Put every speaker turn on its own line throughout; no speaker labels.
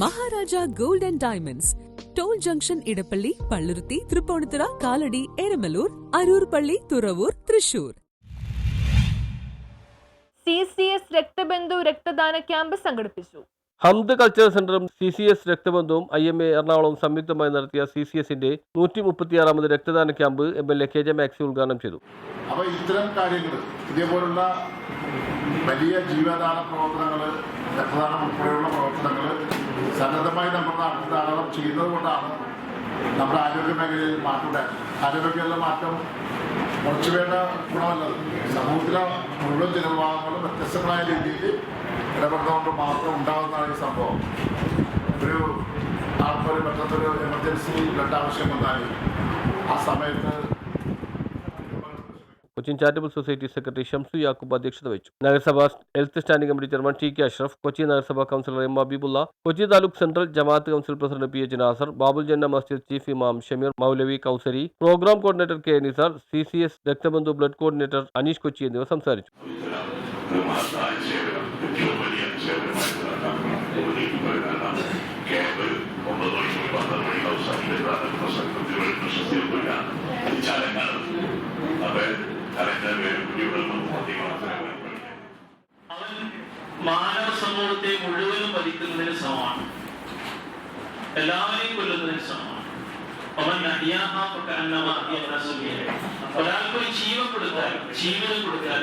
Maharaja gold and diamonds. Toll junction Edappally Palluruthy Tripunithura Kalady Eramalloor Aroor പള്ളി Thuravoor Thrissur.
C C S രക്തബന്ധു രക്തദാന camp സംഘടിപ്പിച്ചു.
ഹംദ് culture സെന്ററും C C S രക്തബന്ധവും I M A എറണാകുളവും സംയുക്തമായി നടത്തിയ സി സി എസിന്റെ നൂറ്റി മുപ്പത്തിയാറാമത് രക്തദാന camp M L A K J Maxi ഉദ്ഘാടനം ചെയ്തു.
അപ്പോൾ ഇത്തരം കാര്യങ്ങൾ ഇതേപോലുള്ള വലിയ ജീവദാന പ്രവർത്തനങ്ങൾ രക്തദാനം ഉൾപ്പെടെയുള്ള പ്രവർത്തനങ്ങൾ സന്നദ്ധമായി നമ്മുടെ നാട്ടിൽ ധാരാളം ചെയ്യുന്നത് കൊണ്ടാണ് നമ്മുടെ ആരോഗ്യ മേഖലയിൽ മാറ്റം ഉണ്ടായത് ആരോഗ്യമുള്ള മാറ്റം കുറച്ച് വേണ്ട ഗുണമല്ലത് സമൂഹത്തിലെ മുഴുവൻ ജനവിഭാഗങ്ങളും വ്യത്യസ്തങ്ങളായ രീതിയിൽ ഇടപെടുന്നതുകൊണ്ട് മാത്രം ഉണ്ടാകുന്നതാണ് ഈ സംഭവം. ഒരു ആൾക്കൊരു പെട്ടെന്നൊരു എമർജൻസി ബ്ലഡ് ആവശ്യം വന്നാൽ ആ സമയത്ത്
Cochin charitable society secretary Shamsu Yakub അധ്യക്ഷത വഹിച്ചു നഗരസഭ health standing committee chairman T K Ashraf Kochi നഗരസഭാ councillor M Habeebulla Kochi taluk central Jamaat council president P H Nasar Babul Janna Masjid chief ഇമാം Shameer Moulavi Kausari programme coordinator K Nisar C C S Rakthabandhu blood coordinator Aneesh Kochi എന്നിവർ സംസാരിച്ചു
ഒരു മഹത്തായ സേവനം ഏറ്റവും വലിയ സേവനമായിട്ട്
അവൻ മാനവ സമൂഹത്തെ മുഴുവനും ഭരിക്കുന്നതിന് സമമാണ്. എല്ലാവരെയും കൊല്ലുന്നതിന് സമമാണ്. അവൻ ഒരാൾക്ക് ഒരു ജീവൻ കൊടുത്താൽ ജീവിതം കൊടുത്താൽ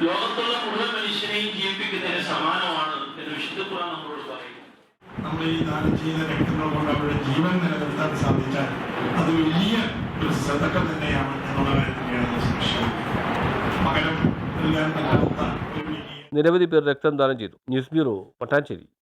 ലോകത്തുള്ള മുഴുവൻ മനുഷ്യനെയും ജീവിപ്പിക്കുന്നതിന് സമാനമാണ് എന്ന് വിശുദ്ധ ഖുർആൻ നമ്മളോട് പറയും
നമ്മൾ ഈ ദാനം ചെയ്യുന്ന രക്തങ്ങൾ കൊണ്ട് അവരുടെ ജീവൻ നിലനിർത്താൻ സാധിച്ചാൽ അത് വലിയ ഒരു ശ്രദ്ധ തന്നെയാണ് എന്നുള്ള കാര്യത്തിലാണ്
നിരവധി പേർ രക്തം ദാനം ചെയ്തു. News bureau Pattancheri.